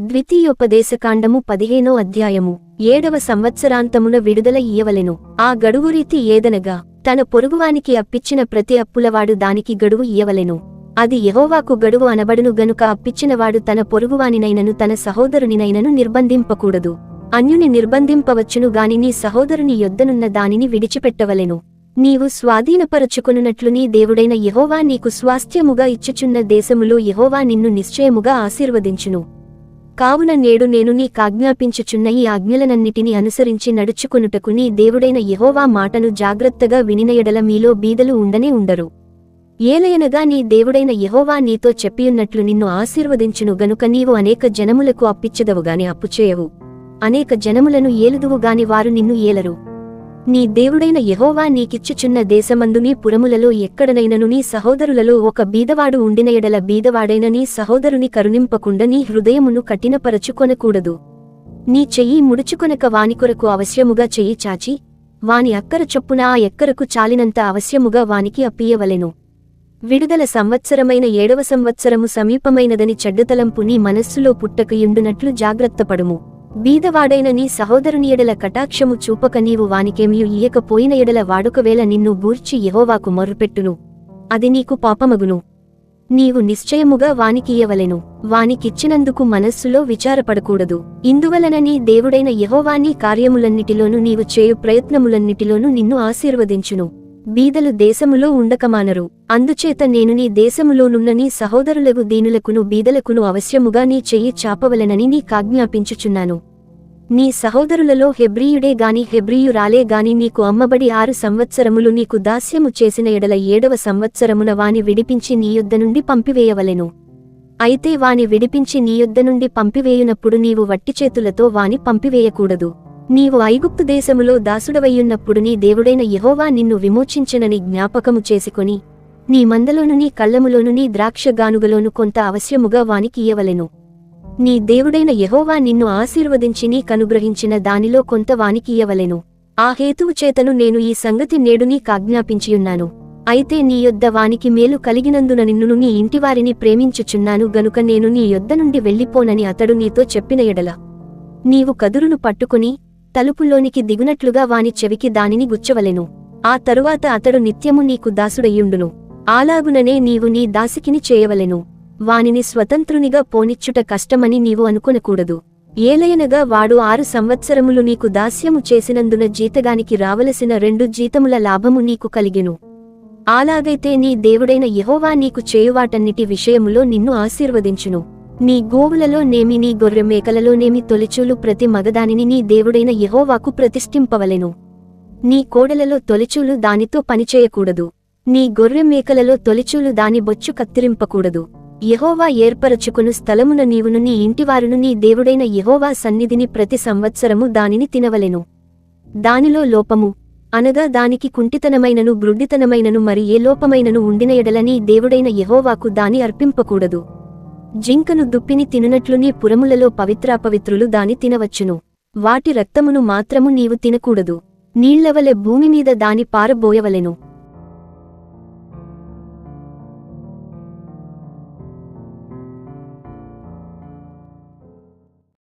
ద్వితీయోపదేశకాండము పదిహేనో అధ్యాయము. ఏడవ సంవత్సరాంతమున విడుదల ఇయ్యవలెను. ఆ గడువు రీతి ఏదనగా తన పొరుగువానికి అప్పిచ్చిన ప్రతి అప్పులవాడు దానికి గడువు ఇయ్యవలెను. అది యెహోవాకు గడువు అనబడును గనుక అప్పిచ్చినవాడు తన పొరుగువానినైనను తన సహోదరునినైనను నిర్బంధింపకూడదు. అన్యుని నిర్బంధింపవచ్చును గాని నీ సహోదరుని యొద్దనున్న దానిని విడిచిపెట్టవలెను. నీవు స్వాధీనపరచుకొనున్నట్లు నీ దేవుడైన యహోవా నీకు స్వాస్థ్యముగా ఇచ్చుచున్న దేశములో యహోవా నిన్ను నిశ్చయముగా ఆశీర్వదించును. కావున నేడు నేను నీ కాజ్ఞాపించుచున్న ఈ ఆజ్ఞలనన్నిటిని అనుసరించి నడుచుకొనుటకు నీ దేవుడైన యెహోవా మాటను జాగ్రత్తగా వినినయడల మీలో బీదలు ఉండనే ఉండరు. ఏలయనగా నీ దేవుడైన యెహోవా నీతో చెప్పియున్నట్లు నిన్ను ఆశీర్వదించును గనుక నీవు అనేక జనములకు అప్పిచ్చదవుగాని అప్పుచేయవు. అనేక జనములను ఏలుదువుగాని వారు నిన్ను ఏలరు. నీ దేవుడైన యహోవా నీకిచ్చుచున్న దేశమందు నీ పురములలో ఎక్కడనైనను నీ సహోదరులలో ఒక బీదవాడు ఉండిన ఎడల బీదవాడైన నీ సహోదరుని కరుణింపకుండా నీ హృదయమును కఠినపరచుకొనకూడదు. నీ చెయ్యి ముడుచుకొనక వాని కొరకు అవశ్యముగా చెయ్యి చాచి వాని అక్కర చొప్పున ఆ ఎక్కరకు చాలినంత అవశ్యముగా వానికి అప్పియవలెను విడుదల సంవత్సరమైన ఏడవ సంవత్సరము సమీపమైనదని చెడ్డతలంపు నీ మనస్సులో పుట్టకయుండునట్లు జాగ్రత్తపడుము. బీదవాడైన నీ సహోదరుని ఎడల కటాక్షము చూపక నీవు వానికేమియు ఇయ్యకపోయిన ఎడల వాడుకవేళ నిన్ను గూర్చి యెహోవాకు మరుపెట్టును అది నీకు పాపమగును. నీవు నిశ్చయముగా వానికియ్యవలెను వానికిచ్చినందుకు మనస్సులో విచారపడకూడదు. ఇందువలన నీ దేవుడైన యహోవాని కార్యములన్నిటిలోనూ నీవు చేయు ప్రయత్నములన్నిటిలోనూ నిన్ను ఆశీర్వదించును. బీదలు దేశములో ఉండకమానరు. అందుచేత నేను నీ దేశములోనున్న నీ సహోదరులకు దీనులకును బీదలకును అవశ్యముగా నీ చెయ్యి చాపవలెనని నీ కాజ్ఞాపించుచున్నాను. నీ సహోదరులలో హెబ్రియుడే గాని హెబ్రియురాలే గాని నీకు అమ్మబడి ఆరు సంవత్సరములు నీకు దాస్యము చేసిన ఎడల ఏడవ సంవత్సరమున వాని విడిపించి నీ యొద్ద నుండి పంపివేయవలెను. అయితే వాని విడిపించి నీ యొద్ద నుండి పంపివేయునప్పుడు నీవు వట్టిచేతులతో వాని పంపివేయకూడదు. నీవు ఐగుప్తు దేశములో దాసుడవయ్యున్నప్పుడు నీ దేవుడైన యహోవా నిన్ను విమోచించనని జ్ఞాపకము చేసుకొని నీ మందలోను నీ కళ్ళములోను నీ ద్రాక్షగానుగలోను కొంత అవశ్యముగా వానికి ఇయ్యవలెను. నీ దేవుడైన యహోవా నిన్ను ఆశీర్వదించి నీ కనుగ్రహించిన దానిలో కొంత వానికి ఇయ్యవలెను. ఆ హేతువు చేతను నేను ఈ సంగతి నేడు నీకాజ్ఞాపించియున్నాను అయితే నీ యొద్ద వానికి మేలు కలిగినందున నిన్నును నీ ఇంటివారిని ప్రేమించుచున్నాను. గనుక నేను నీ యొద్ద నుండి వెళ్ళిపోనని అతడు నీతో చెప్పిన ఎడల నీవు కదురును పట్టుకుని తలుపులోనికి దిగునట్లుగా వాని చెవికి దానిని గుచ్చవలెను. ఆ తరువాత అతడు నిత్యము నీకు దాసుడయ్యుండును. ఆలాగుననే నీవు నీ దాసికిని చేయవలెను. వానిని స్వతంత్రునిగా పోనిచ్చుట కష్టమని నీవు అనుకొనకూడదు. ఏలయనగా వాడు ఆరు సంవత్సరములు నీకు దాస్యము చేసినందున జీతగానికి రావలసిన రెండు జీతముల లాభము నీకు కలిగెను. అలాగైతే నీ దేవుడైన యహోవా నీకు చేయువాటన్నిటి విషయములో నిన్ను ఆశీర్వదించును. నీ గోవులలో నేమి నీ గొర్రె మేకలలో నేమి తొలిచూలు ప్రతి మగదానిని నీ దేవుడైన యెహోవాకు ప్రతిష్ఠింపవలెను. నీ కోడలలో తొలిచూలు దానితో పనిచేయకూడదు. నీ గొర్రె మేకలలో తొలిచూలు దాని బొచ్చు కత్తిరింపకూడదు. యహోవా ఏర్పరచుకును స్థలమున నీవును నీ ఇంటివారును నీ దేవుడైన యెహోవా సన్నిధిని ప్రతి సంవత్సరము దానిని తినవలెను. దానిలో లోపము అనగా దానికి కుంటితనమైనను గ్రుడ్డితనమైనను మరి ఏ లోపమైనను ఉండిన ఎడల నీ దేవుడైన యెహోవాకు దాని అర్పింపకూడదు. జింకను దుప్పిని తిననట్లునే పురములలో పవిత్రాపవిత్రులు దాని తినవచ్చును. వాటి రక్తమును మాత్రము నీవు తినకూడదు. నీళ్ళవలె భూమిమీద దాని పారబోయవలెను.